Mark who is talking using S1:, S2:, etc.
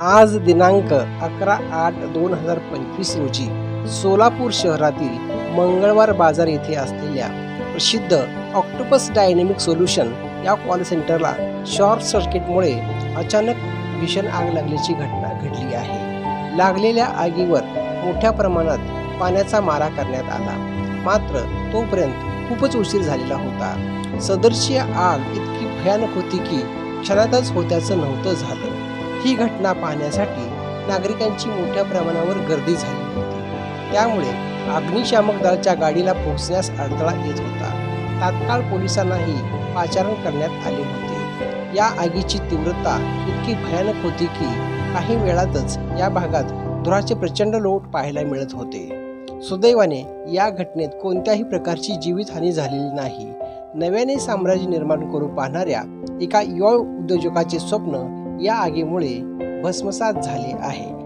S1: आज दिनांक अकरा आठ दोन हजार पंचवीस रोजी सोलापूर शहरातील मंगळवार बाजार येथे असलेल्या प्रसिद्ध ऑक्टोपस डायनेमिक सोल्युशन या कॉल सेंटरला शॉर्ट सर्किटमुळे अचानक भीषण आग लागल्याची घटना घडली आहे. लागलेल्या आगीवर मोठ्या प्रमाणात पाण्याचा मारा करण्यात आला. मात्र तोपर्यंत खूपच उशीर झालेला होता. सदरची आग इतकी भयानक होती की क्षणातच होत्याचं नव्हतं झालं. ही घटना पाहण्यासाठी नागरिकांची मोठ्या प्रमाणावर गर्दी झाली होती. त्यामुळे अग्निशामक दलाच्या गाडीला पोहोचण्यास अडथळा येत होता. तात्काळ पोलिसांनाही पाचारण करण्यात आले होते. या आगीची तीव्रता इतकी भयानक होती की काही वेळातच या भागात धुराचे प्रचंड लोट पाहायला मिळत होते. सुदैवाने या घटनेत कोणत्याही प्रकारची जीवितहानी झालेली नाही. नव्याने साम्राज्य निर्माण करू पाहणाऱ्या एका युवा उद्योजकाचे स्वप्न या आगीमुळे भस्मसात झाले आहे.